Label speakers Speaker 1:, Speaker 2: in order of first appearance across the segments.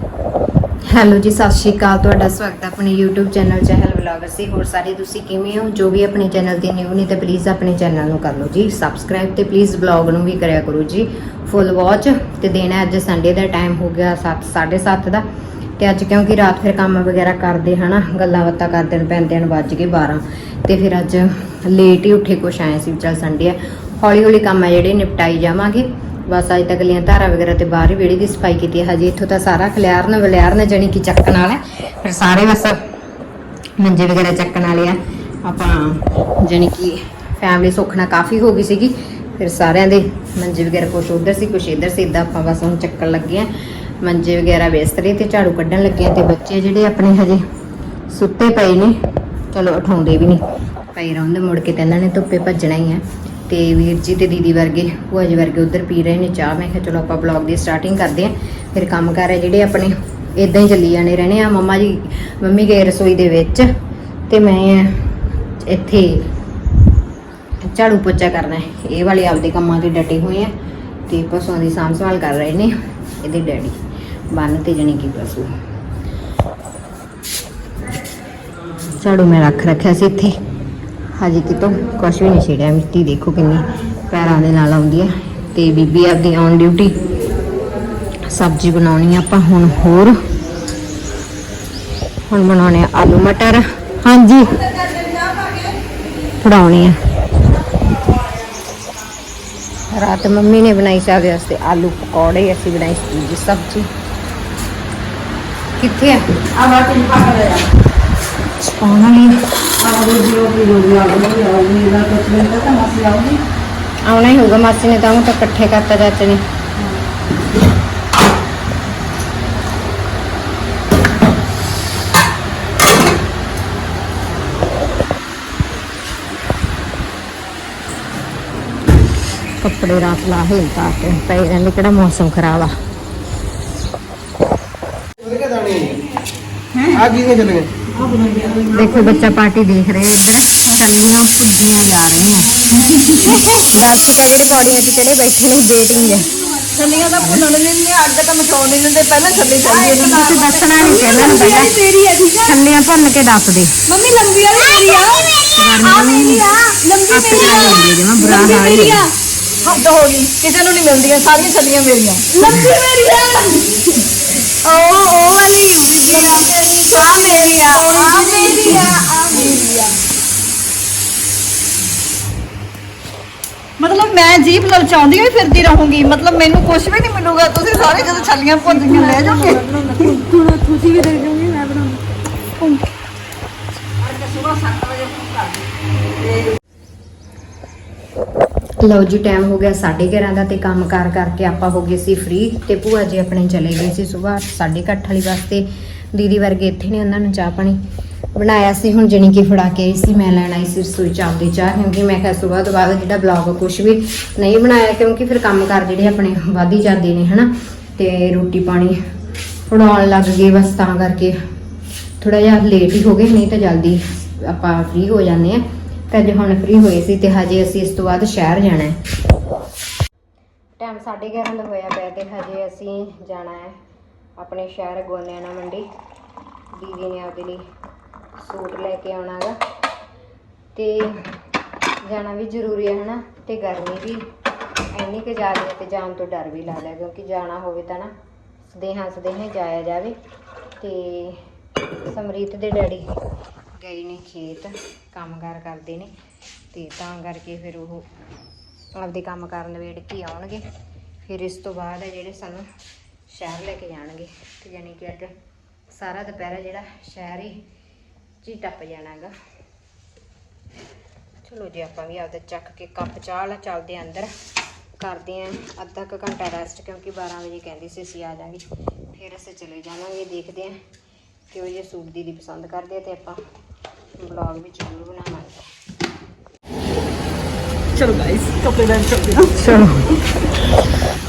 Speaker 1: Hello ਜੀ, ਸਤਿ ਸ਼੍ਰੀ ਅਕਾਲ। ਤੁਹਾਡਾ ਸਵਾਗਤ ਹੈ ਆਪਣੇ YouTube ਚੈਨਲ ਚਹਿਲ ਵਲੌਗਰ ਸੀ ਹੋਰ ਸਾਰੇ ਤੁਸੀਂ ਕਿਵੇਂ ਹੋ? ਜੋ ਵੀ ਆਪਣੇ ਚੈਨਲ ਤੇ ਨਿਊ ਨੇ ਤੇ ਪਲੀਜ਼ ਆਪਣੇ ਚੈਨਲ ਨੂੰ ਕਰ ਲਓ ਜੀ। ਸਬਸਕ੍ਰਾਈਬ ਤੇ ਪਲੀਜ਼ ਵਲੌਗ ਨੂੰ ਵੀ ਕਰਿਆ ਕਰੋ ਜੀ। ਫੁੱਲ ਵਾਚ ਤੇ ਦੇਣਾ ਅੱਜ ਸੰਡੇ ਦਾ ਟਾਈਮ ਹੋ ਗਿਆ 7 7:30 ਦਾ। ਤੇ ਅੱਜ ਕਿਉਂਕਿ ਰਾਤ ਫਿਰ ਕੰਮ ਵਗੈਰਾ ਕਰਦੇ ਹਨਾ, ਗੱਲਾਂ ਬਾਤਾਂ ਕਰਦੇ ਨੂੰ, ਪੈਂਦੇ ਨੂੰ ਵੱਜ ਕੇ 12 ਤੇ ਫਿਰ ਅੱਜ ਲੇਟ ਹੀ ਉੱਠੇ ਕੁਛ ਆਏ ਸੀ ਵੀ ਚੱਲ ਸੰਡੇ ਆ। ਹੌਲੀ ਹੌਲੀ ਕੰਮ ਆ ਜਿਹੜੇ, ਨਿਪਟਾਈ ਜਾਵਾਂਗੇ। ਬਸ ਅੱਜ ਤੱਕ ਲੀਆਂ ਧਾਰਾਂ ਵਗੈਰਾ ਤੇ ਬਾਹਰ ਹੀ ਵਿਹੜੇ ਦੀ ਸਫ਼ਾਈ ਕੀਤੀ ਹੈ। ਹਜੇ ਇੱਥੋਂ ਤਾਂ ਸਾਰਾ ਖਲਿਆਰਨ ਵਲਿਆਰਨ ਜਣੀ ਕਿ ਚੱਕਣ ਵਾਲਾ ਫਿਰ ਸਾਰੇ ਬਸ ਮੰਜੇ ਵਗੈਰਾ ਚੱਕਣ ਵਾਲੇ ਆ। ਆਪਾਂ ਜਣੀ ਕਿ ਫੈਮਿਲੀ ਨਾਲ ਕਾਫੀ ਹੋ ਗਈ ਸੀਗੀ। ਫਿਰ ਸਾਰਿਆਂ ਦੇ ਮੰਜੇ ਵਗੈਰਾ ਕੁਛ ਉਧਰ ਸੀ, ਕੁਛ ਇੱਧਰ ਸੀ। ਇਦਾਂ ਆਪਾਂ ਬਸ ਹੁਣ ਚੱਕਣ ਲੱਗੇ ਆ। ਮੰਜੇ ਵਗੈਰਾ ਬਿਸਤਰੇ ਤੇ ਝਾੜੂ ਕੱਢਣ ਲੱਗੇ ਆ ਤੇ ਬੱਚੇ ਜਿਹੜੇ ਆਪਣੇ ਹਜੇ ਸੁੱਤੇ ਪਏ ਨੇ। ਚਲੋ, ਉਠਾਉਂਦੇ ਵੀ ਨਹੀਂ। ਪਈ ਰਹਿੰਦੇ ਮੁੜ ਕੇ ਤੇ ਇਹਨਾਂ ਨੇ ਧੁੱਪੇ ਭੱਜਣਾ ਹੀ ਆ। ਤੇ ਵੀਰ ਜੀ ਤੇ ਦੀਦੀ ਵਰਗੇ, ਭੂਆ ਜੀ ਵਰਗੇ ਉਧਰ ਪੀ ਰਹੇ ਨੇ ਚਾਹ। ਮੈਂ ਕਿਹਾ, ਚਲੋ ਆਪਾਂ ਬਲੌਗ ਦੀ ਸਟਾਰਟਿੰਗ ਕਰਦੇ ਆ ਫਿਰ ਕੰਮ ਕਰ ਹੈ ਜਿਹੜੇ ਆਪਣੇ ਇਦਾਂ ਹੀ ਚੱਲੀ ਜਾਣੇ ਰਹਿਣੇ ਆ। ਮੰਮਾ ਜੀ, ਮੰਮੀ ਗਏ ਰਸੋਈ ਦੇ ਵਿੱਚ ਤੇ ਮੈਂ ਇੱਥੇ ਝਾੜੂ ਪੋਚਾ ਕਰਨਾ ਹੈ। ਇਹ ਵਾਲੇ ਆਪਦੇ ਕੰਮਾਂ ਤੇ ਡਟੇ ਹੋਏ ਆ ਤੇ ਪਸ਼ੂਆਂ ਦੀ ਸਾਂਭ ਸੰਭਾਲ ਕਰ ਰਹੇ ਨੇ ਇਹਦੇ ਡੈਡੀ। ਬੰਨ ਤੇ ਜਣੀ ਕੀ ਪਸ਼ੂ। ਝਾੜੂ ਮੈਂ ਰੱਖ ਰੱਖਿਆ ਸੀ ਇੱਥੇ। ਹਜੇ, ਕਿਤੋਂ ਕੁਛ ਵੀ ਨਹੀਂ ਛੇੜਿਆ। ਮਿੱਟੀ ਦੇਖੋ ਕਿੰਨੀ ਪੈਰਾਂ ਦੇ ਨਾਲ ਆਉਂਦੀ ਹੈ ਤੇ ਬੀਬੀ ਆਪਦੀ ਔਨ ਡਿਊਟੀ ਸਬਜ਼ੀ ਬਣਾਉਣੀ ਆਪਾਂ ਹੁਣ ਹੋਰ। ਹੁਣ ਬਣਾਉਣੇ ਆਲੂ ਮਟਰ। ਹਾਂਜੀ ਫੜਾਉਣੀ ਆ। ਰਾਤ ਮੰਮੀ ਨੇ ਬਣਾਈ ਸਾਡੇ ਵਾਸਤੇ ਆਲੂ ਪਕੌੜੇ, ਅਸੀਂ ਬਣਾਈ ਸੀ ਸਬਜ਼ੀ। ਕਿੱਥੇ ਆ?
Speaker 2: ਆ ਬਾਤ ਨਹੀਂ ਪਾ ਰਿਹਾ
Speaker 1: ਪਾਉਣ ਵਾਲੀ ਆ।
Speaker 2: ਕੁਛ ਨਹੀਂ ਮਾਸੀ
Speaker 1: ਆਉਣਾ ਹੀ ਹੋਊਗਾ ਮਾਸੀ ਨੇ ਤਾਂ ਉਹ ਤਾਂ ਇਕੱਠੇ ਕਰਤਾ ਚਾਚੇ ਨੇ। ਕੱਪੜੇ ਰਾਤ ਲਾ ਹਿਲਤਾ ਤੇ ਪਈ ਰਹਿੰਦੇ ਕਿਹੜਾ ਮੌਸਮ ਖਰਾਬ ਆ।
Speaker 3: ਆ ਕਿਵੇਂ ਚੱਲ ਗਏ
Speaker 1: ਦੇਖੋ ਬੱਚਾ ਪਾਰਟੀ ਦੇਖ ਰਹੇ ਇੱਧਰ ਚੱਲੀਆਂ ਭੁੱਜੀਆਂ ਜਾ ਰਹੀਆਂ ਦੱਸ ਕਿਹੜੇ ਪੌੜੀਆਂ 'ਚ ਕਿਹੜੇ ਬੈਠੇ ਨੇ ਵੇਟਿੰਗ ਹੈ
Speaker 2: ਛੱਲੀਆਂ ਨਹੀਂ ਨੇ ਅੱਗ ਤਾਂ ਮਚਾਉਣ ਨਹੀਂ ਦਿੰਦੇ ਪਹਿਲਾਂ ਛੱਲੀ ਚਾਹੀਦੀ ਹੈ।
Speaker 1: ਤੁਸੀਂ ਦੱਸਣਾ ਨਹੀਂ ਪਹਿਲਾਂ ਨੂੰ ਪਹਿਲਾਂ।
Speaker 2: ਤੇਰੀ ਹੈ ਠੀਕ ਹੈ
Speaker 1: ਛੱਲੀਆਂ ਭੁੰਨ ਕੇ ਦੱਸ ਦੇ।
Speaker 2: ਮੰਮੀ ਲੰਬੀ ਵਾਲੀ ਮੇਰੀ ਆ ਆ। ਮੇਰੀ ਆ। ਲੰਬੀ
Speaker 1: ਆਪੇ
Speaker 2: ਮੇਰੀ
Speaker 1: ਖਾਈ
Speaker 2: ਆ
Speaker 1: ਜਾਂਦੀ ਹੈ ਜਿਵੇਂ ਬੁਰਾ ਹਾਲ ਹੀ
Speaker 2: ਆ। ਹੱਦ ਹੋ ਗਈ ਕਿਸੇ ਨੂੰ ਨਹੀਂ ਮਿਲਦੀਆਂ ਸਾਰੀਆਂ ਛੱਲੀਆਂ ਮੇਰੀਆਂ। ਲੰਬੀ ਮੇਰੀ ਆ। ਉਹ ਉਹ ਵਾਲੀ ਬੀਬੀ ਆ। ਆ ਮੇਰੀ ਆ ਆ। ਮੇਰੀ ਆ ਆ ਮੇਰੀ ਆ। ਮਤਲਬ ਮੈਂ ਜੀਪ ਲਲਚਾਉਂਦੀ ਹੋਈ ਫਿਰਦੀ ਰਹੂੰਗੀ। ਮਤਲਬ ਮੈਨੂੰ ਕੁਝ ਵੀ ਨਹੀਂ ਮਿਲੂਗਾ। ਤੁਸੀਂ ਸਾਰੇ ਜਦੋਂ ਛੱਲੀਆਂ ਭੁੰਨੀਆਂ ਲੈ ਜਾਓਗੇ? ਤੁਸੀਂ ਵੀ ਦੇ ਜਾਓਗੇ ਮੈਂ ਬਣਾਉਂਗੀ
Speaker 1: ਲਓ ਜੀ ਟਾਈਮ ਹੋ ਗਿਆ 11:30 ਦਾ ਤੇ ਕੰਮ ਕਾਰ ਕਰਕੇ ਆਪਾਂ ਹੋ ਗਏ ਸੀ ਫ੍ਰੀ ਤੇ ਭੂਆ ਜੀ ਆਪਣੇ ਚਲੇ ਗਏ ਸੀ ਸਵੇਰ 8:30 ਵਾਲੀ ਵਾਸਤੇ ਦੀਦੀ ਵਰਗੇ ਇੱਥੇ ਨੇ ਉਹਨਾਂ ਨੂੰ ਚਾਹ ਪਾਣੀ ਬਣਾਇਆ ਸੀ, ਹੁਣ ਜਣੀ ਕਿ ਫੜਾ ਕੇ ਆਈ ਸੀ, ਮੈਂ ਲੈਣ ਆਈ ਸੀ ਰਸੋਈ ਚ ਆਪਦੀ ਚਾਹ, ਕਿਉਂਕਿ ਮੈਂ ਕਿਹਾ ਸਵੇਰ ਤੋਂ ਬਾਅਦ ਜਿਹੜਾ ਬਲੌਗ ਕੁਝ ਵੀ ਨਹੀਂ ਬਣਾਇਆ, ਕਿਉਂਕਿ ਫਿਰ ਕੰਮ ਕਾਰ ਜਿਹੜੇ ਆਪਣੇ ਵੱਧ ਹੀ ਜਾਂਦੇ ਨੇ, ਹਨਾ? ਤੇ ਰੋਟੀ ਪਾਣੀ ਫੜਾਉਣ ਲੱਗ ਗਏ ਬਸ ਤਾਂ ਕਰਕੇ। ਥੋੜਾ ਜਿਹਾ ਲੇਟ ਹੀ ਹੋ ਗਏ, ਨਹੀਂ ਤਾਂ ਜਲਦੀ ਆਪਾਂ ਫ੍ਰੀ ਹੋ ਜਾਂਦੇ ਆ। ਤੇ ਅੱਜ ਹੁਣ ਫ੍ਰੀ ਹੋਏ ਸੀ ਤੇ ਹਜੇ ਅਸੀਂ ਇਸ ਤੋਂ ਬਾਅਦ ਸ਼ਹਿਰ ਜਾਣਾ ਹੈ। ਟਾਈਮ 11:30 ਦਾ ਹੋਇਆ ਪਿਆ ਤੇ ਹਜੇ ਅਸੀਂ ਜਾਣਾ ਹੈ ਆਪਣੇ ਸ਼ਹਿਰ ਗੋਨਿਆਣਾ ਮੰਡੀ ਦੀਦੀ ਨੇ ਆਪਦੇ ਲਈ ਸੂਟ ਲੈ ਕੇ ਆਉਣਾਗਾ ਤੇ ਜਾਣਾ ਵੀ ਜ਼ਰੂਰੀ ਹੈ, ਹਨਾ? ਤੇ ਗਰਮੀ ਵੀ ਇੰਨੀ ਕੁ ਜ਼ਿਆਦਾ ਹੈ ਤੇ ਜਾਣ ਤੋਂ ਡਰ ਵੀ ਲੱਗਦਾ ਕਿਉਂਕਿ ਜਾਣਾ ਹੋਵੇ ਤਾਂ ਨਾ ਸਦੇਹਾਂ ਸਦੇਹਾਂ ਜਾਇਆ ਜਾਵੇ। ਤੇ ਸਮਰੀਤ ਦੇ ਡੈਡੀ ਗਏ ਨੇ ਖੇਤ, ਕੰਮਕਾਰ ਕਰਦੇ ਨੇ ਤੇ ਤਾਂ ਕਰਕੇ ਫਿਰ ਉਹ ਆਪਦੇ ਕੰਮ ਕਰਨ ਵੇੜ ਕੇ ਆਉਣਗੇ। ਫਿਰ ਇਸ ਤੋਂ ਬਾਅਦ ਹੈ ਜਿਹੜੇ ਸਾਨੂੰ ਸ਼ਹਿਰ ਲੈ ਕੇ ਜਾਣਗੇ ਤੇ ਯਾਨੀ ਕਿ ਅੱਜ ਸਾਰਾ ਦੁਪਹਿਰਾ ਜਿਹੜਾ ਸ਼ਹਿਰ ਹੀ 'ਚ ਹੀ ਟੱਪ ਜਾਣਾਗਾ। ਚਲੋ ਜੀ, ਆਪਾਂ ਵੀ ਆਪਦਾ ਚੱਕ ਕੇ ਕੱਪ ਚਾਹ ਵਾਲਾ ਚੱਲਦੇ ਆਂ ਅੰਦਰ। ਕਰਦੇ ਆਂ ਅੱਧਾ ਕੁ ਘੰਟਾ ਰੈਸਟ ਕਿਉਂਕਿ 12 ਵਜੇ ਕਹਿੰਦੇ ਸੀ ਅਸੀਂ ਆ ਜਾਾਂਗੇ ਫਿਰ ਅਸੀਂ ਚਲੇ ਜਾਵਾਂਗੇ, ਦੇਖਦੇ ਆਂ ਕਿ ਉਹ ਜੇ ਸੂਟ ਦੀ ਪਸੰਦ ਕਰਦੇ ਆ ਤੇ ਆਪਾਂ ਵਲੌਗ ਵੀ ਜ਼ਰੂਰ ਬਣਾਵਾਂਗੇ।
Speaker 2: ਚਲੋ ਗਾਇਸ ਕੱਪੜੇ ਲੈਣ ਚੱਲਦੇ ਹਾਂ।
Speaker 1: ਚਲੋ।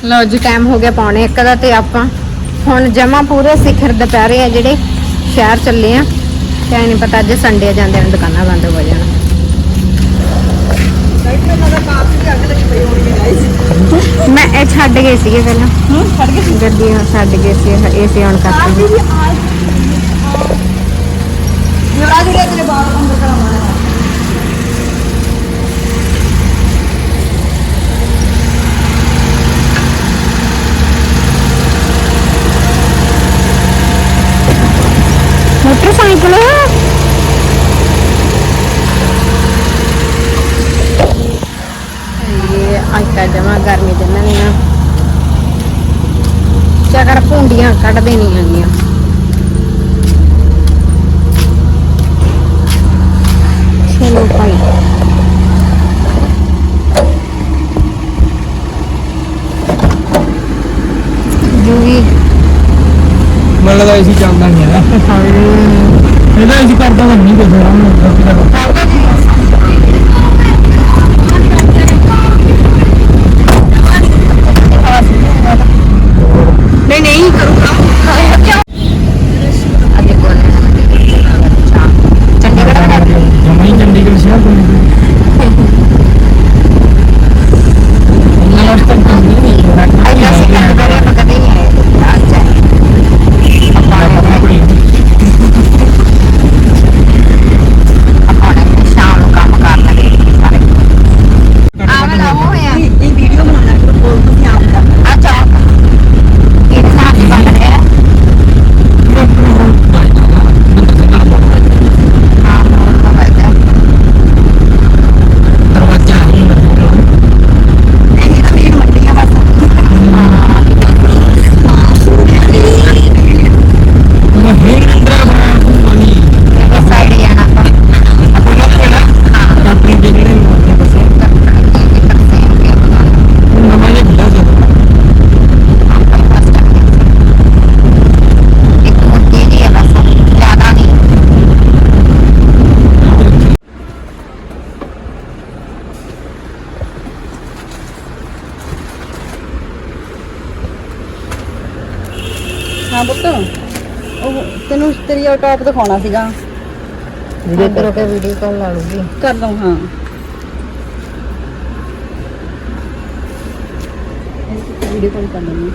Speaker 1: ਲਓ ਜੀ ਟਾਈਮ ਹੋ ਗਿਆ ਪੌਣੇ 1 ਦਾ ਤੇ ਆਪਾਂ ਹੁਣ ਜਮਾ ਪੂਰੇ ਸਿਖਰ ਦੁਪਹਿਰੇ ਆ ਜਿਹੜੇ ਸ਼ਹਿਰ ਚੱਲੇ ਆ। ਤੇ ਨਹੀਂ ਪਤਾ ਅੱਜ ਸੰਡੇ ਆ ਜਾਂਦੇ ਨੇ ਦੁਕਾਨਾਂ ਬੰਦ ਹੋ ਜਾਣ। ਮੈਂ ਇਹ ਛੱਡ ਗਏ ਸੀਗੇ ਪਹਿਲਾਂ।
Speaker 2: ਹੂੰ ਛੱਡ ਕੇ
Speaker 1: ਗੱਡੀ ਛੱਡ ਗਏ ਸੀ ਏਸੀ ਆਨ ਕਰਕੇ
Speaker 2: ਯੁਵਰਾਜ ਜਿਹੜੇ ਤੇਰੇ ਬਾਲ ਅੰਦਰ ਕਰਾਉਣਾ ਹੈ
Speaker 1: ਮੋਟਰਸਾਈਕਲ ਇਹ ਅੱਜ ਕੱਲ੍ਹ ਜਮਾ ਗਰਮੀ ਤੇ ਇਹਨਾਂ ਨੇ ਨਾ ਚਕਰ ਭੁੰਡੀਆਂ ਕੱਢ ਦੇਣੀਆਂ ਹੈਗੀਆਂ ਚਲੋ ਭਾਈ ਜੂਗੀ
Speaker 3: ਲੱਗਦਾ ਏਸੀ ਚੱਲਦਾ ਨਹੀਂ ਹੈ। ਇਹਦਾ ਏਸੀ ਕਰਦਾ ਤਾਂ ਨਹੀਂ ਕੁਝ ਰਹਾ
Speaker 2: ਹਾਂ ਪੁੱਤ। ਉਹ ਤੈਨੂੰ ਤੇਰੀ ਟੌਪ ਦਿਖਾਉਣਾ ਸੀਗਾ।
Speaker 1: ਇਧਰੋਂ ਕੇ ਵੀਡੀਓ ਕਾਲ ਲਾ ਲੂਗੀ
Speaker 2: ਕਰ ਦਊਂ ਹਾਂ। ਵੀਡੀਓ ਕਾਲ ਕਰ ਲੈਣੀ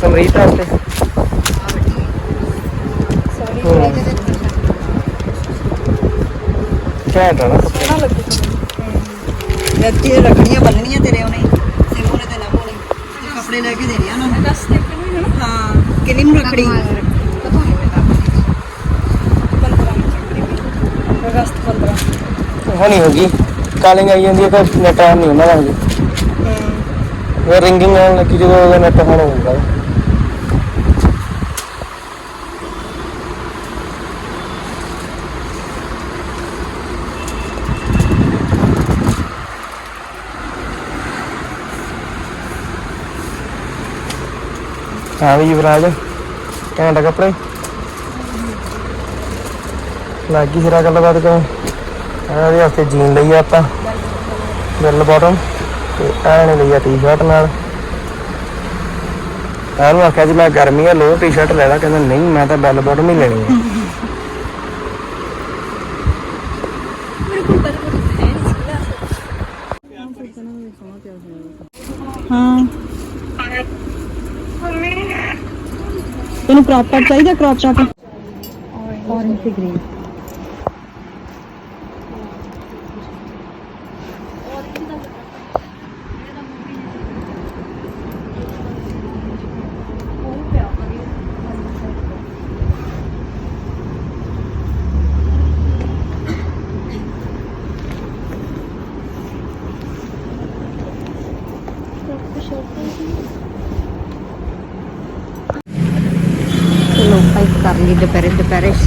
Speaker 3: ਸਮਰੀਤ ਵਾਸਤੇ ਘੈਂਟ ਆ ਨਾ।
Speaker 2: ਸੋਹਣਾ ਲੱਗੂ ਵਿਅਕਤੀ ਦੇ ਰੱਖੜੀਆਂ ਬੰਨਣੀਆਂ ਤੇਰੇ ਉਹਨੇ। ਸਿੰਮੂ ਨੇ ਤੇ ਨਾ ਤੇ ਕੱਪੜੇ ਲੈ ਕੇ ਦੇਣੇ ਆ ਉਹਨਾਂ ਨੂੰ। ਦੱਸ ਹਾਂ ਕਿੰਨੀ ਨੂੰ ਰੱਖੜੀ? ਅਗਸਤ 15
Speaker 3: ਹੋਣੀ ਹੋਗੀ। ਕਾਲਿੰਗ ਆਈ ਜਾਂਦੀ ਹੈ ਤਾਂ ਨੈਟ ਆਨ ਨਹੀਂ ਹੁੰਦਾ ਵਾਂਗੇ। ਇਹ ਰਿੰਗਿੰਗ ਆਉਣ ਲੱਗੀ ਜਦੋਂ ਉਹਦਾ ਨੈਟ ਆਨ ਹੋਊਗਾ। ਹਾਂ ਵੀ ਯੁਵਰਾਜ। ਘੈਂਟ ਕੱਪੜੇ। ਲੱਗੀ ਸਿਰਾ ਗੱਲਬਾਤ ਕਰ ਇਹਦੇ ਵਾਸਤੇ ਜੀਨ ਲਈ ਆ ਆਪਾਂ। ਬੈਲ ਬਾਟਮ ਤੇ ਐ ਨੇ ਲਈ ਆ ਟੀ-ਸ਼ਰਟ ਨਾਲ। ਇਹਨੂੰ ਆਖਿਆ ਜੀ ਮੈਂ ਗਰਮੀ ਆ ਲੋ ਟੀ-ਸ਼ਰਟ ਲੈ ਲਾ। ਕਹਿੰਦਾ ਨਹੀਂ, ਮੈਂ ਤਾਂ ਬੈਲ ਬਾਟਮ ਹੀ ਲੈਣੀ ਹੈ
Speaker 2: ਹਾਂ। ਤੈਨੂੰ ਕ੍ਰੌਪ ਟਾਪ ਚਾਹੀਦਾ ਕ੍ਰੌਪ ਟਾਪ ਔਰੇਂਜ ਤੇ ਗ੍ਰੀਨ
Speaker 1: ਚਲੋ ਭਾਈ ਕਰ ਲਈ ਦੁਪਹਿਰੇ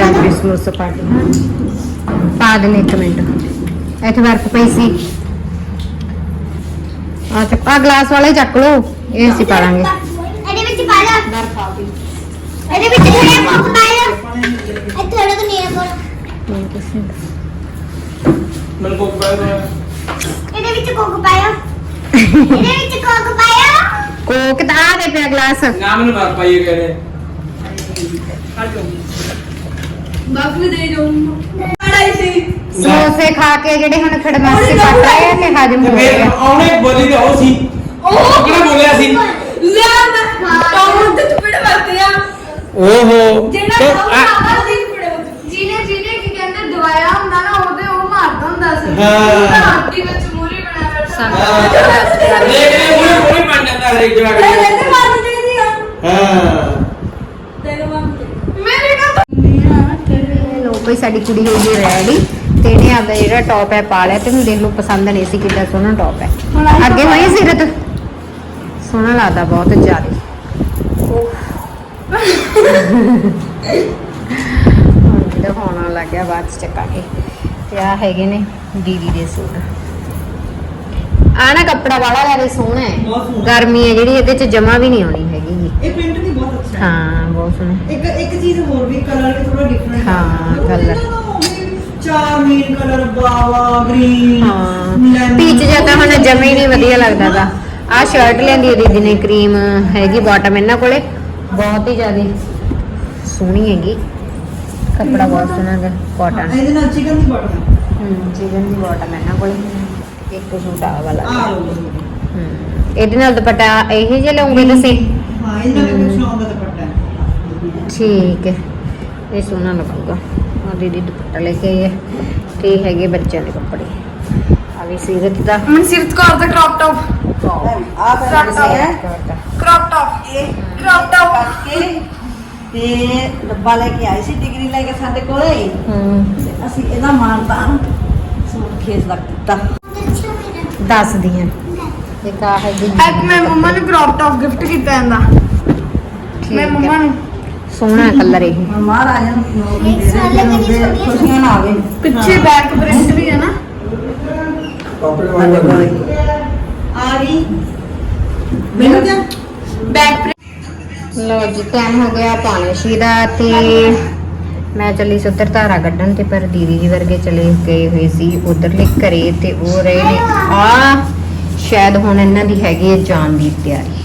Speaker 3: ਆ
Speaker 1: ਚੱਲ ਕ੍ਰਿਸਮਸ ਪਾਰਟੀ ਪਾ ਦੇਣੇ ਇੱਕ ਮਿੰਟ। ਇੱਥੇ ਬਰਫ ਪਈ ਸੀ। ਆ ਚੱਕ ਆ ਗਲਾਸ ਵਾਲੇ ਚੱਕ ਲਓ। ਇਹ ਅਸੀਂ ਪਾ ਲਾਂਗੇ।
Speaker 4: ਇਹਦੇ ਵਿੱਚ ਪਾ ਜਾ
Speaker 1: ਬਰਫ ਆ ਗਈ
Speaker 4: ਇਹਦੇ ਵਿੱਚ ਥੋੜਾ ਕੋਕ ਪਾ ਜਾ ਇਹ ਥੋੜਾ ਤਾਂ ਨੀਰਾ ਕੋਲ।
Speaker 3: ਮੈਨੂੰ ਕੋਕ ਪਾਇਆ
Speaker 4: ਇਹਦੇ ਵਿੱਚ ਕੋਕ ਪਾਇਆ ਇਹਦੇ ਵਿੱਚ ਕੋਕ ਪਾਇਆ
Speaker 1: ਕੋਕ ਤਾਂ ਆ ਦੇ ਪਿਆ ਗਲਾਸ।
Speaker 3: ਨਾ ਮੈਨੂੰ ਮਾਰ ਪਾਈਏ ਗਏ ਨੇ
Speaker 1: ਸਮੋਸੇ ਖਾ ਕੇ ਜਿਹੜੇ ਹੁਣ ਖੜਮਾਸੇ ਕੱਟ ਰਹੇ ਆ ਕਿ ਹਜਮ ਹੋ
Speaker 3: ਫਿਰ
Speaker 1: ਗਿਆ।
Speaker 3: ਆਉਣੇ ਬੋਲੀ ਤੇ ਉਹ ਸੀ। ਉਹ ਕਿਹੜਾ ਬੋਲਿਆ ਸੀ? ਓਹੋ ਤੇ ਆ-
Speaker 5: ਜਿਹਨੇ ਜਿਹਨੇ ਕੀ ਕਹਿੰਦੇ ਦਵਾਇਆ ਹੁੰਦਾ ਨਾ ਉਹਦੇ ਉਹ ਮਾਰਦਾ ਹੁੰਦਾ ਸੀ।
Speaker 3: ਹਾਂ।
Speaker 5: ਤਾਂ ਹੱਡੀ ਵਿੱਚ ਮੂਰੀ ਬਣਾ ਬੈਠਾ
Speaker 1: ਸਾਨੂੰ
Speaker 3: ਦੇਖ ਲੈ ਉਹ ਕੋਈ ਬਣ ਜਾਂਦਾ ਹਰੇਕ ਜਗ੍ਹਾ ਤੇ
Speaker 5: ਮਾਰ ਚਾਹੀਦੀ ਆ।
Speaker 3: ਹਾਂ
Speaker 5: ਤੈਨੂੰ ਮਾਰ ਮੇਰੇ ਨਾਲ
Speaker 1: ਲੋ ਕੋਈ ਸਾਡੀ ਕੁੜੀ ਹੋ ਗਈ ਰੈਡੀ ਤੇ ਇਹਨੇ ਆਪਦਾ ਜਿਹੜਾ ਟੌਪ ਹੈ ਪਾ ਲਿਆ ਤੇ ਨੂੰ ਦੇਖ ਲਓ ਪਸੰਦ ਨਹੀਂ ਸੀ ਕਿੱਡਾ ਸੋਹਣਾ ਟੌਪ ਹੈ। ਅੱਗੇ ਹੋਈ ਸੀਰਤ? ਸੋਹਣਾ ਲੱਗਦਾ ਬਹੁਤ ਜ਼ਿਆਦਾ। ਹੁਣ ਦਿਖਾਉਣਾ ਬਾਅਦ ਚ ਚੱਕਾਂਗੇ। ਤੇ ਆ ਹੈਗੇ ਨੇ ਦੀਦੀ ਦੇ ਸੂਟ। ਆ ਨਾ ਕੱਪੜਾ ਵਾਲਾ ਜ਼ਿਆਦਾ ਸੋਹਣਾ। ਹੈ। ਗਰਮੀ ਹੈ ਜਿਹੜੀ ਇਹਦੇ ਚ ਜਮਾ ਵੀ ਨਹੀਂ ਆਉਣੀ ਹੈਗੀ।
Speaker 2: ਇਹ ਪ੍ਰਿੰਟ ਵੀ ਬਹੁਤ ਹੈ
Speaker 1: ਬਹੁਤ ਸੋਹਣਾ।
Speaker 2: ਇੱਕ ਇੱਕ ਚੀਜ਼ ਹੋਰ ਵੀ ਕਲਰ ਵੀ ਥੋੜਾ ਡਿਫਰੈਂਟ
Speaker 1: ਹਾਂ, colour।
Speaker 2: ਚਾਰ ਮੇਨ ਕਲਰ ਬਾਵਾ ਗ੍ਰੀਨ
Speaker 1: ਹਾਂ ਪੀਚ ਜਿਹਾ ਤਾਂ ਹੁਣ ਜਮੇ ਨਹੀਂ ਵਧੀਆ ਲੱਗਦਾ ਗਾ। ਆ ਸ਼ਰਟ ਲੈਂਦੀ ਹੈ ਦੀਦੀ ਨੇ ਕਰੀਮ ਹੈਗੀ ਬਾਟਮ ਇਹਨਾਂ ਕੋਲੇ। ਬਹੁਤ ਹੀ ਜ਼ਿਆਦਾ ਸੋਹਣੀ ਹੈਗੀ। ਕੱਪੜਾ ਬਹੁਤ ਸੋਹਣਾ ਹੈ ਕਾਟਨ
Speaker 2: ਇਹਦੇ ਨਾਲ ਚਿਕਨ ਦੀ ਬਟਨ
Speaker 1: ਹੂੰ ਚਿਕਨ ਦੀ ਬਾਟਮ ਇਹਨਾਂ ਕੋਲੇ। ਇੱਕ ਸੂਟ ਆ ਵਾਲਾ।
Speaker 2: ਆ ਲਓ
Speaker 1: ਹੂੰ। ਇਹਦੇ ਨਾਲ ਦੁਪੱਟਾ ਇਹ ਜੇ ਲਉਂਗੇ ਤੁਸੀਂ?
Speaker 2: ਹਾਂ ਇਹਦੇ ਨਾਲ ਕੁਝ ਆਉਂਦਾ ਦੁਪੱਟਾ। ਹੈ
Speaker 1: ਠੀਕ ਹੈ। ਇਹ ਸੋਹਣਾ ਲੱਗੂਗਾ। ਆ ਦੀਦੀ ਦੁਪੱਟਾ ਲੈ ਕੇ ਆਈ ਹੈ। ਤੇ ਇਹ ਹੈਗੇ ਬੱਚਿਆਂ ਦੇ ਕੱਪੜੇ। ਆ ਵੀ ਸੀਰਤ ਦਾ।
Speaker 5: ਮਨਸੀਰਤ ਕੌਰ ਦਾ ਕ੍ਰੌਪ ਟੌਪ
Speaker 2: ਆ
Speaker 5: ਕ੍ਰੌਪ ਟੌਪ ਇਹ ਕ੍ਰੌਪ ਟੌਪ
Speaker 2: ਕਰਕੇ ਤੇ ਡੱਬਾ ਲੈ ਕੇ ਆਈ ਸੀ ਡਿਗਰੀ ਲੈ ਕੇ ਸਾਡੇ ਕੋਲੇ।
Speaker 1: ਹੂੰ
Speaker 2: ਤੇ ਅਸੀਂ ਇਹਦਾ ਮਾਨਤਾ ਸੂਟ ਖੇਸ ਲੱਗ ਦਿੱਤਾ।
Speaker 1: ਦੱਸਦੀ ਹਾਂ। ਇੱਕ ਆ ਹੈਗੀ
Speaker 5: ਇੱਕ ਮੈਂ ਮੰਮਾ ਨੂੰ ਕ੍ਰੌਪ ਟੌਪ ਗਿਫਟ ਕੀਤਾ ਜਾਂਦਾ। ਮੈਂ ਮੰਮਾ ਨੂੰ।
Speaker 1: ਸੋਹਣਾ ਕਲਰ ਇਹ।
Speaker 2: ਹੁਣ ਮਹਾਰਾਜ ਨੂੰ
Speaker 4: ਇੱਕ ਸਾਲ ਲੱਗਣੀ ਛੋਟੀ
Speaker 2: ਖੁਸ਼ੀਆਂ ਨਾ ਆਵੇ।
Speaker 5: ਪਿੱਛੇ ਬੈਕ ਪ੍ਰਿੰਟ ਵੀ ਹੈ ਨਾ।
Speaker 2: ਆ ਗਈ। ਮੈਨੂੰ ਕਿਆ
Speaker 5: ਬੈਕ ਪ੍ਰਿੰਟ
Speaker 1: ਲੋ ਜੀ ਟਾਈਮ ਹੋ ਗਿਆ ਪੌਣੇ ਛੇ ਦਾ ਤੇ। ਮੈਂ ਚੱਲੀ ਸੀ ਉੱਧਰ ਧਾਰਾ ਕੱਢਣ ਤੇ ਪਰ ਦੀਦੀ ਜੀ ਵਰਗੇ ਚਲੇ ਗਏ ਹੋਏ ਸੀ ਉਧਰਲੇ ਘਰੇ ਤੇ ਉਹ ਰਹੇ ਨੇ। ਆ! ਸ਼ਾਇਦ ਹੁਣ ਇਹਨਾਂ ਦੀ ਹੈਗੀ ਹੈ ਜਾਣ ਦੀ ਤਿਆਰੀ।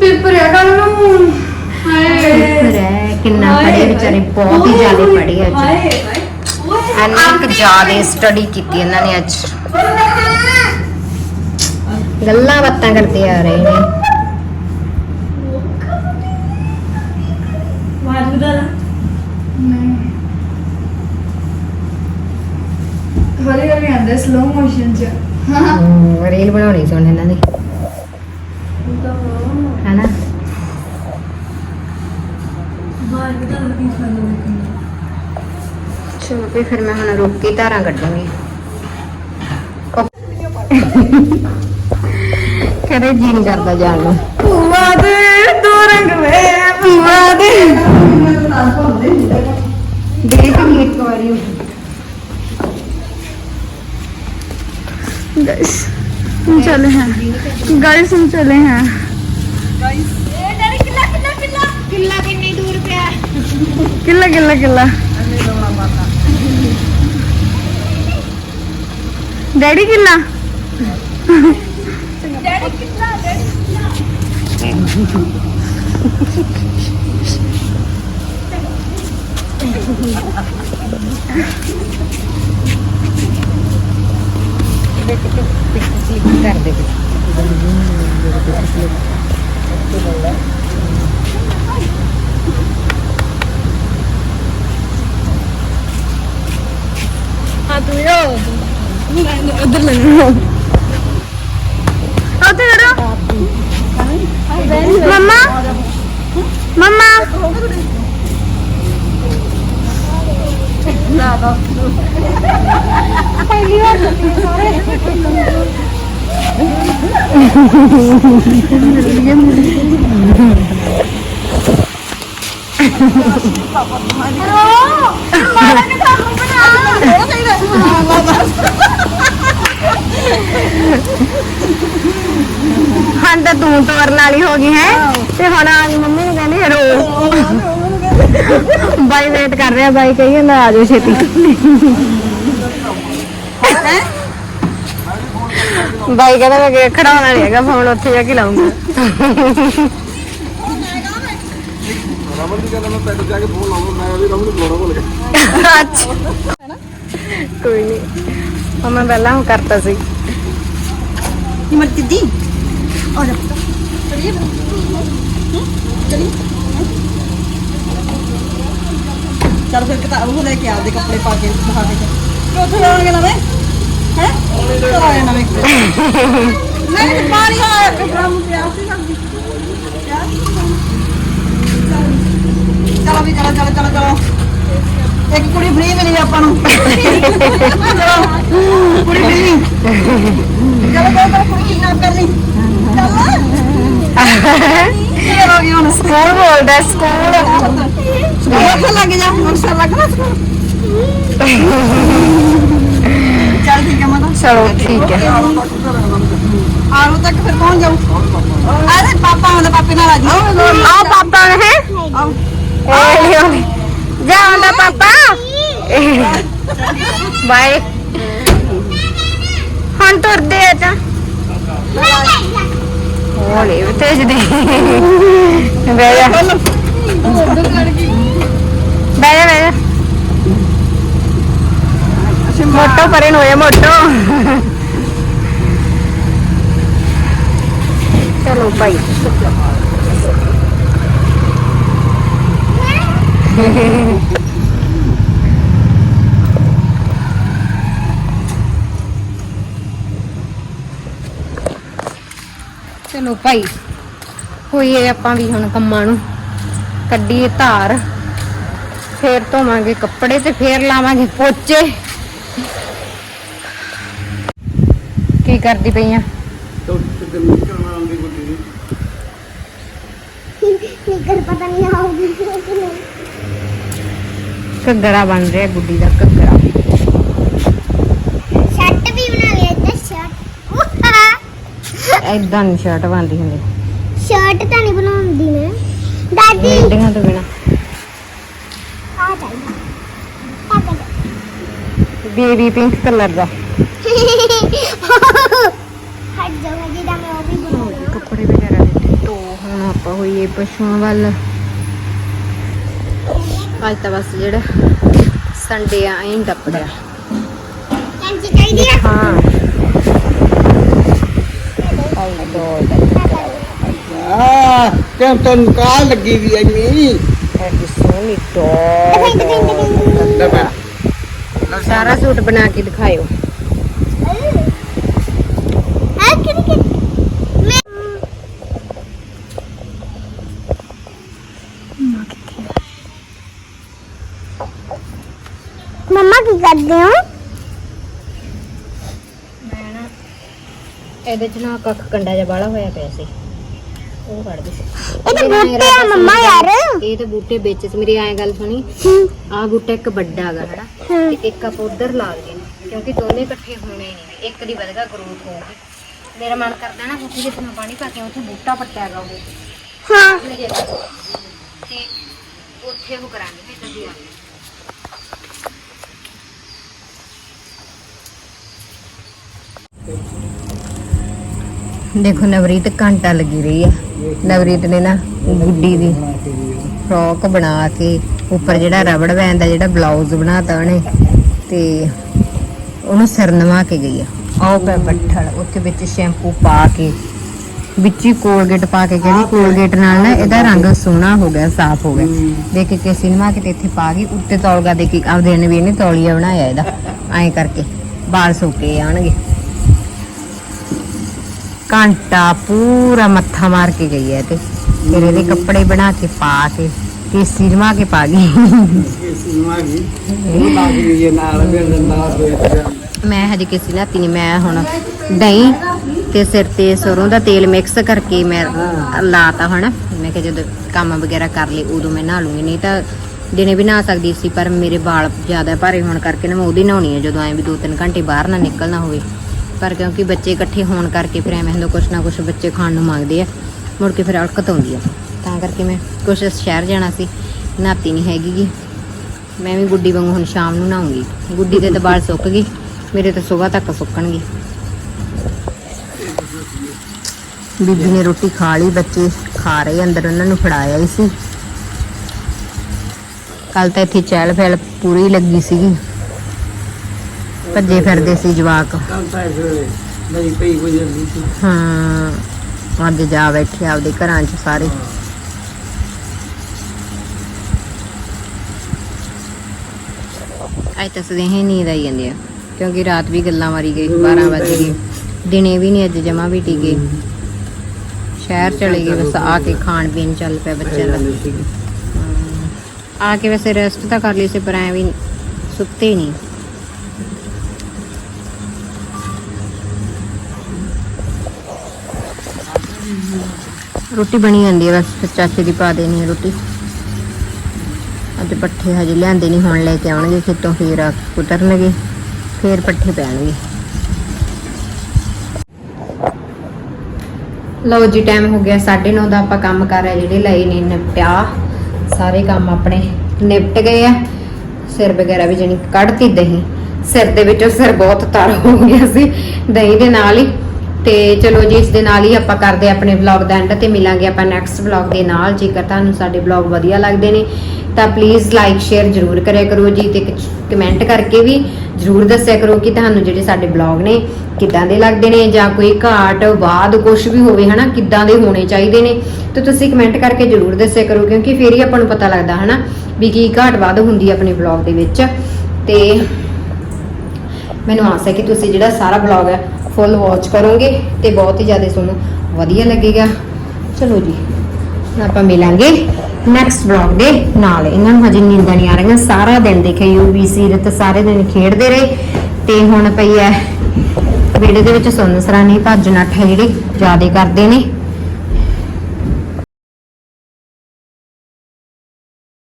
Speaker 5: ਪੇਪਰ ਹੈ ਕੱਲ ਨੂੰ ਹਾਏ
Speaker 1: ਹੈ ਕਿੰਨਾ ਪੜੇ ਵਿਚਾਰੇ ਬਹੁਤ ਹੀ ਜ਼ਿਆਦਾ ਪੜੇ ਅੱਜ।
Speaker 5: ਹਾਏ
Speaker 1: ਇੰਨੀ ਕੁ ਜ਼ਿਆਦਾ ਸਟੱਡੀ ਕੀਤੀ ਇਹਨਾਂ ਨੇ ਅੱਜ। ਗੱਲਾਂ ਬਾਤਾਂ ਕਰਦੇ ਆ ਰਹੇ ਨੇ।
Speaker 5: ਹੌਲੀ ਹੌਲੀ ਆਂਦਾ ਸਲੋ ਮੋਸ਼ਨ ਚ।
Speaker 1: ਹਮ, ਰੀਲ ਬਣਾਉਣੀ ਸੀ ਇਹਨਾਂ ਦੀ ਹੈਨਾ? ਚਲੋ ਵੀ ਫਿਰ ਮੈਂ ਹੁਣ ਰੁਕ ਕੇ ਧਾਰਾਂ ਕੱਢੂੰਗੀ। ਕਰੇ ਜੀ ਨਹੀਂ ਕਰਦਾ ਜਾਣ ਨੂੰ।
Speaker 5: ਭੂਆ ਦੇ ਦੋ ਰੰਗ ਵੇ हम चले हैं किला किला किला किला
Speaker 4: कितनी दूर पे है
Speaker 5: किला किला किला डैडी किला
Speaker 1: डैडी
Speaker 5: किला डैडी किला कर दे മമ്മ
Speaker 1: മമ്മ Nada. Ay, Dios, ਹਾਂ ਤਾਂ ਤੂੰ ਤੋਰਨ ਵਾਲੀ ਹੋ ਗਈ ਹੈ ਤੇ ਹੁਣ ਆ ਗਈ ਮੰਮੀ ਨੂੰ ਕਹਿੰਦੀ ਰੋ। ਬਾਈ ਵੇਟ ਕਰ ਰਿਹਾ, ਬਾਈ ਕਹੀ ਜਾਂਦਾ ਆ ਜਾਓ ਛੇਤੀ। ਬਾਈ ਕਹਿੰਦਾ ਮੈਂ ਕਿ ਖੜਾਉਣਾ ਨਹੀਂ ਹੈਗਾ ਫੋਨ ਉੱਥੇ ਜਾ ਕੇ ਲਾਉਂਗਾ।
Speaker 3: ਰਮਨ ਦੀ ਗੱਲ ਮੈਂ ਪੈਦਲ ਜਾ ਕੇ ਫੋਨ ਲਾਉਂਗਾ ਮੈਂ ਵੀ ਰਮਨ ਨੂੰ। ਬੁਲਾਉਣਾ ਭੁੱਲ ਗਿਆ
Speaker 1: ਅੱਛਾ ਕੋਈ ਨਹੀਂ ਉਹ ਮੈਂ ਪਹਿਲਾਂ ਉਹ ਕਰਤਾ ਸੀ।
Speaker 2: ਕੀ ਮਰਦੀ ਦੀ ਆ ਜਾ ਚੱਲ ਫਿਰ ਕਿਤਾਬ ਉਹ ਲੈ ਕੇ ਆਪਦੇ ਕੱਪੜੇ ਪਾ ਕੇ ਦਿਖਾ ਕੇ। ਉੱਥੇ ਲਾਉਣਗੇ ਨਵੇਂ ਹੈ? ਲਾਏ ਨਵੇਂ ਨਹੀਂ ਪਾਣੀ ਆਇਆ ਕੱਪੜਾ ਮੁ ਪਿਆ ਸੀ ਸਬਜ਼ੀ ਚਲੋ ਵੀ ਚਲੋ ਚਲੋ ਚਲੋ ਚਲੋ। ਇੱਕ ਕੁੜੀ ਫ੍ਰੀ ਮਿਲੀ ਆਪਾਂ ਨੂੰ। ਚਲੋ। ਕੁੜੀ ਫ੍ਰੀ ਚਲੋ ਚਲੋ ਚਲੋ ਕੁੜੀ ਕਿੰਨਾ ਕਰ ਲਈ। ਚੱਲ।
Speaker 1: ਸਕੂਲ ਬੋਲਦਾ ਸਕੂਲ।
Speaker 2: ਸਕੂਲ ਲੱਗ ਜਾ ਹੁਣ ਸਰ ਲੱਗਣਾ ਸਕੂਲ। ਚਲੋ ਠੀਕ ਹੈ। ਆਰੋ ਤੱਕ ਫਿਰ ਪਹੁੰਚ ਜਾਊ ਅਰੇ ਪਾਪਾ ਆਉਂਦਾ ਪਾਪੇ ਨਾਲ ਆ ਜੀ।
Speaker 1: ਆ ਪਾਪਾ ਹੈ।
Speaker 2: ਆਓ।
Speaker 1: ਇਹ ਲਿਓ ਜਾਉਂਦਾ ਪਾਪਾ। ਬਾਏ। ਹੁਣ ਤੁਰਦੇ ਆ ਤਾਂ। ਹੋਲੇ ਤੇਜ ਦੇ ਬਹਿ ਜਾ। ਬਹਿ ਜਾ ਬਹਿ ਜਾ ਮੋਟੋ ਪਰੇ ਨੂੰ ਮੋਟੋ। ਚਲੋ ਭਾਈ। ਚਲੋ ਭਾਈ, ਹੋਈਏ ਆਪਾਂ ਵੀ ਹੁਣ ਕੰਮਾਂ ਨੂੰ। ਕੱਢੀਏ ਧਾਰ। ਫੇਰ ਧੋਵਾਂਗੇ ਕੱਪੜੇ ਤੇ ਫੇਰ ਲਾਵਾਂਗੇ ਪੋਚੇ। ਕਰਦੀ ਪਈ ਆ।
Speaker 4: ਨਿਕਲ ਪਤਾ ਨਹੀਂ ਆਉਗੀ ਕਿ ਨਹੀਂ।
Speaker 1: ਘੱਗਰਾ ਬਣ ਰਿਹਾ ਗੁੱਡੀ ਦਾ ਘੱਗਰਾ।
Speaker 4: ਸ਼ਰਟ ਵੀ ਬਣਾ ਲਿਆ ਤੇ ਸ਼ਰਟ।
Speaker 1: ਐਦਾਂ ਨਹੀਂ ਸ਼ਰਟ ਬਣਦੀ ਹੁੰਦੀ।
Speaker 4: ਸ਼ਰਟ ਤਾਂ ਨਹੀਂ ਬਣਾਉਂਦੀ ਮੈਂ। ਦਾਦੀ।
Speaker 1: ਮਿੰਡੀਆਂ ਤੋਂ ਬਿਨਾ।
Speaker 4: ਆ ਚਾਹੀਦਾ
Speaker 1: ਬੇਬੀ ਪਿੰਕ ਕਲਰ ਦਾ
Speaker 4: ਹਟ ਜਾਓ ਜਿਹਦਾ ਮੈਂ ਉਹ ਵੀ ਬਣਾਉਣਾ
Speaker 1: ਕੱਪੜੇ ਵਗੈਰਾ ਦਿੱਤੇ ਤੋ ਹੁਣ ਆਪਾਂ ਹੋਈਏ ਪਸ਼ੂਆਂ ਵੱਲ। ਅੱਜ ਤਾਂ ਬਸ ਜਿਹੜਾ ਸੰਡੇ ਆ, ਐਂ ਟੱਪੜਿਆ
Speaker 4: ਕੈਂਚੀ ਚਾਹੀਦੀ ਆ
Speaker 1: ਹਾਂ।
Speaker 3: ਆ ਕਿਉਂ ਤੈਨੂੰ ਕਾਹ ਲੱਗੀ ਵੀ ਐਨੀ
Speaker 1: ਐਡੀ ਸੋਹਣੀ
Speaker 4: ਦਿਖਾਈ
Speaker 1: ਸਾਰਾ ਸੂਟ ਬਣਾ ਕੇ ਦਿਖਾਇਓ
Speaker 4: ਆ ਕਿਹੜੀ ਕਿ ਮੈਂ ਮੰਮਾ ਕੀ ਕਰਦੇ ਹੋ?
Speaker 1: ਮੈਂ ਨਾ ਇਹਦੇ ਚ ਨਾ ਕੱਖ ਕੰਡਾ ਜਿਹਾ ਬਾਲਾ ਹੋਇਆ ਪਿਆ ਸੀ। ਉਹ ਕੱਢ ਦੇ ਸੀ।
Speaker 4: ਇਹ ਤਾਂ ਬੂਟੇ ਆ ਮੰਮਾ ਯਾਰ।
Speaker 1: ਇਹ ਤਾਂ ਬੂਟੇ ਵਿੱਚ ਸੀ। ਮੇਰੀ ਐਂ ਗੱਲ ਸੁਣੀ।
Speaker 4: ਹੂੰ,
Speaker 1: ਆਹ ਬੂਟਾ ਇੱਕ ਵੱਡਾ ਹੈਗਾ ਹਨਾ?
Speaker 4: ਹੂੰ।
Speaker 1: ਤੇ ਇੱਕ ਆਪਾਂ ਉਧਰ ਲਾ ਲਈਏ ਕਿਉਂਕਿ ਦੋਨੇ ਇਕੱਠੇ ਹੋਣੇ ਨਹੀਂ ਇੱਕ ਦੀ ਵਧਗਾ ਗਰੋਥ ਹੋਊਗੀ। ਮੇਰਾ ਮਨ ਕਰਦਾ ਨਾ ਉੱਥੇ ਜਿੱਥੇ ਮੈਂ ਪਾਣੀ ਪਾ ਕੇ ਉੱਥੇ ਬੂਟਾ ਪੱਟਿਆ ਗਾ ਉਹ
Speaker 4: ਹਾਂ।
Speaker 1: ਤੇ ਉੱਥੇ ਉਹ ਕਰਾਂਗੇ ਫਿਰ ਜਲਦੀ ਆ ਦੇਖੋ ਨਵਰੀਤ ਘੰਟਾ ਲੱਗੀ ਰਹੀ ਆ। ਨਵਰੀਤ ਨੇ ਨਾ ਗੁੱਡੀ ਦੀ ਫਰੋਕ ਬਣਾ ਕੇ ਉੱਪਰ ਜਿਹੜਾ ਰਬੜ ਬੈਂਡ ਦਾ ਜਿਹੜਾ ਬਲਾਊਜ਼ ਬਣਾਤਾ ਉਹਨੇ ਤੇ ਉਹਨੂੰ ਸਿਰ ਨਵਾ ਕੇ ਗਈ ਆ। ਆਓ ਪੈ ਬੱਠਲ, ਉੱਥੇ ਵਿੱਚ ਸ਼ੈਂਪੂ ਪਾ ਕੇ, ਵਿੱਚ ਹੀ ਕੋਲਗੇਟ ਪਾ ਕੇ ਕਹਿੰਦੀ ਕੋਲਗੇਟ ਨਾਲ ਨਾ ਇਹਦਾ ਰੰਗ ਸੋਹਣਾ ਹੋ ਗਿਆ, ਸਾਫ਼ ਹੋ ਗਿਆ। ਦੇਖ ਕੇ ਕਿਸੇ ਨਵਾ ਕੇ ਤੇ ਇੱਥੇ ਪਾ ਗਈ, ਉੱਤੇ ਤੌਲਗਾ ਦੇ ਕੇ ਆਪਦੇ ਨੇ ਵੀ ਇਹਨੇ ਤੌਲੀਆ ਬਣਾਇਆ ਇਹਦਾ। ਐਂ ਕਰਕੇ ਵਾਲ ਸੁੱਕੇ ਆਣਗੇ ਘੰਟਾ ਪੂਰਾ ਮੱਥਾ ਮਾਰ ਕੇ ਗਈ ਹੈ ਤੇ। ਫਿਰ ਇਹਦੇ ਕੱਪੜੇ ਬਣਾ ਕੇ ਪਾ ਕੇ ਤੇ ਸਿਰਮਾ ਕੇ ਪਾ ਗਈ। ਮੈਂ ਹਜੇ ਕਿਸੇ ਨਾਤੀ ਨਹੀਂ ਮੈਂ ਹੁਣ ਦਹੀਂ ਤੇ ਸਿਰ ਤੇ ਸਰੋਂ ਦਾ ਤੇਲ ਮਿਕਸ ਕਰਕੇ ਮੈਂ ਲਾਤਾ ਹਨਾ। ਮੈਂ ਕਿਹਾ ਜਦੋਂ ਕੰਮ ਵਗੈਰਾ ਕਰ ਲਈ ਉਦੋਂ ਮੈਂ ਨਹਾ ਲੂੰਗੀ। ਨਹੀਂ ਤਾਂ ਦਿਨੇ ਵੀ ਨਹਾ ਸਕਦੀ ਸੀ ਪਰ ਮੇਰੇ ਵਾਲ ਜ਼ਿਆਦਾ ਭਾਰੇ ਹੋਣ ਕਰਕੇ ਨਾ ਮੈਂ ਉਹਦੀ ਨਹਾਉਣੀ ਹੈ ਜਦੋਂ ਐਂ ਵੀ 2-3 ਘੰਟੇ ਬਾਹਰ ਨਾ ਨਿਕਲਣਾ ਹੋਵੇ। ਪਰ ਕਿਉਂਕਿ ਬੱਚੇ ਇਕੱਠੇ ਹੋਣ ਕਰਕੇ ਫਿਰ ਐਵੇਂ ਹੁੰਦਾ ਕੁਛ ਨਾ ਕੁਛ ਬੱਚੇ ਖਾਣ ਨੂੰ ਮੰਗਦੇ ਆ, ਮੁੜ ਕੇ ਫਿਰ ਅੜਕਤ ਆਉਂਦੀ ਆ। ਤਾਂ ਕਰਕੇ ਮੈਂ ਕੁਛ ਸ਼ਹਿਰ ਜਾਣਾ ਸੀ, ਨਹਾਤੀ ਨਹੀਂ ਹੈਗੀ ਗੀ ਮੈਂ ਵੀ ਗੁੱਡੀ ਵਾਂਗੂ ਹੁਣ ਸ਼ਾਮ ਨੂੰ ਨਹਾਉਂਗੀ। ਗੁੱਡੀ ਦੇ ਤਾਂ ਵਾਲ ਸੁੱਕ ਗਈ ਮੇਰੇ ਤਾਂ ਸਵੇਰ ਤੱਕ ਸੁੱਕਣਗੇ। ਬੀਬੀ ਨੇ ਰੋਟੀ ਖਾ ਲਈ, ਬੱਚੇ ਖਾ ਰਹੇ ਅੰਦਰ ਉਹਨਾਂ ਨੂੰ ਫੜਾਇਆ ਹੀ ਸੀ। ਕੱਲ ਤਾਂ ਇੱਥੇ ਚਹਿਲ ਫੈਲ ਪੂਰੀ ਲੱਗੀ ਸੀਗੀ। ਭੱਜੇ ਫਿਰਦੇ ਸੀ ਜਵਾਕ। ਹਾਂ ਅੱਜ ਜਾ ਬੈਠੇ ਆਪਦੇ ਘਰਾਂ 'ਚ ਸਾਰੇ। ਅੱਜ ਤਾਂ ਸਦੇਹ ਨੀਂਦ ਆਈ ਜਾਂਦੀ ਆ ਕਿਉਂਕਿ ਰਾਤ ਵੀ ਗੱਲਾਂ ਮਾਰੀ ਗਈ 12 ਵਜੇ ਗਏ। ਦਿਨੇ ਵੀ ਨਹੀਂ ਅੱਜ ਜਮਾ ਵੀ ਟਿਕੇ। ਸ਼ਹਿਰ ਚਲੇ ਗਏ ਬਸ ਆ ਕੇ ਖਾਣ ਪੀਣ ਚੱਲ ਪਿਆ ਬੱਚਿਆਂ ਦਾ। ਆ ਕੇ ਵੈਸੇ ਰੈਸਟ ਤਾਂ ਕਰ ਲਈ ਸੀ ਪਰ ਐ ਵੀ ਸੁੱਤੇ ਨਹੀਂ। ਰੋਟੀ ਬਣੀ ਜਾਂਦੀ ਹੈ ਬਸ, ਫਿਰ ਚਾਚੇ ਦੀ ਪਾ ਦੇਣੀ ਹੈ ਰੋਟੀ। ਅੱਜ ਪੱਠੇ ਹਜੇ ਲਿਆਂਦੇ ਨਹੀਂ, ਹੁਣ ਲੈ ਕੇ ਆਉਣਗੇ ਖੇਤੋਂ, ਫੇਰ ਆ ਕੁਤਰਨਗੇ, ਫੇਰ ਪੱਠੇ ਪੈਣਗੇ। ਲਓ ਜੀ ਟਾਈਮ ਹੋ ਗਿਆ 9:30 ਦਾ, ਆਪਾਂ ਕੰਮ ਕਰ ਰਹੇ ਜਿਹੜੇ ਲਏ ਨੇ ਨਿਪਟਿਆ। ਸਾਰੇ ਕੰਮ ਆਪਣੇ ਨਿਪਟ ਗਏ ਆ। ਸਿਰ ਵਗੈਰਾ ਵੀ ਜਣੀ ਕੱਢਤੀ ਦਹੀਂ। ਸਿਰ ਦੇ ਵਿੱਚੋਂ ਸਿਰ ਬਹੁਤ ਤਰ ਹੋ ਗਿਆ ਸੀ, ਦਹੀਂ ਦੇ ਨਾਲ ਹੀ। ਤੇ ਚਲੋ ਜੀ, ਇਸ ਦੇ ਨਾਲ ਹੀ ਆਪਾਂ ਕਰਦੇ ਆਪਣੇ ਵਲੌਗ ਦਾ ਐਂਡ ਤੇ ਮਿਲਾਂਗੇ ਆਪਾਂ ਨੈਕਸਟ ਵਲੌਗ ਦੇ ਨਾਲ। ਜੇਕਰ ਤੁਹਾਨੂੰ ਸਾਡੇ ਵਲੌਗ ਵਧੀਆ ਲੱਗਦੇ ਨੇ, ਤਾਂ ਪਲੀਜ਼ ਲਾਈਕ ਸ਼ੇਅਰ ਜ਼ਰੂਰ ਕਰਿਆ ਕਰੋ ਜੀ ਤੇ ਕਮੈਂਟ ਕਰਕੇ ਵੀ ਜ਼ਰੂਰ ਦੱਸਿਆ ਕਰੋ ਕਿ ਤੁਹਾਨੂੰ ਜਿਹੜੇ ਸਾਡੇ ਵਲੌਗ ਨੇ ਕਿੱਦਾਂ ਦੇ ਲੱਗਦੇ ਨੇ ਜਾਂ ਕੋਈ ਘਾਟ ਬਾਦ ਕੁਝ ਵੀ ਹੋਵੇ, ਹਨਾ, ਕਿੱਦਾਂ ਦੇ ਹੋਣੇ ਚਾਹੀਦੇ ਨੇ। ਤੇ ਤੁਸੀਂ ਕਮੈਂਟ ਕਰਕੇ ਜ਼ਰੂਰ ਦੱਸਿਆ ਕਰੋ, ਕਿਉਂਕਿ ਫੇਰ ਹੀ ਆਪਾਂ ਨੂੰ ਪਤਾ ਲੱਗਦਾ, ਹਨਾ, ਵੀ ਕੀ ਘਾਟ ਬਾਦ ਹੁੰਦੀ ਆਪਣੇ ਵਲੌਗ ਦੇ ਵਿੱਚ। ਤੇ ਮੈਨੂੰ ਆਸ ਹੈ ਕਿ ਤੁਸੀਂ ਜਿਹੜਾ ਸਾਰਾ ਵਲੌਗ ਹੈ ਫੁੱਲ ਵਾਚ ਕਰੋਗੇ ਤੇ ਬਹੁਤ ਹੀ ਜ਼ਿਆਦਾ ਤੁਹਾਨੂੰ ਵਧੀਆ ਲੱਗੇਗਾ। ਚਲੋ ਜੀ, ਆਪਾਂ ਮਿਲਾਂਗੇ ਨੈਕਸਟ ਵਲੌਗ ਦੇ ਨਾਲ। ਇਹਨਾਂ ਨੂੰ ਹਜੇ ਨੀਂਦਾਂ ਨਹੀਂ ਆ ਰਹੀਆਂ, ਸਾਰਾ ਦਿਨ ਦੇਖੇ ਯੂਬੀਸੀ ਤੇ ਸਾਰੇ ਦਿਨ ਖੇਡਦੇ ਰਹੇ। ਤੇ ਹੁਣ ਪਈ ਹੈ ਵਿਹੜੇ ਦੇ ਵਿੱਚ ਸੁੰਨ ਸਰਾਣੀ ਭੱਜ ਨੱਠ ਹੈ ਜਿਹੜੇ, ਜ਼ਿਆਦਾ ਕਰਦੇ ਨੇ।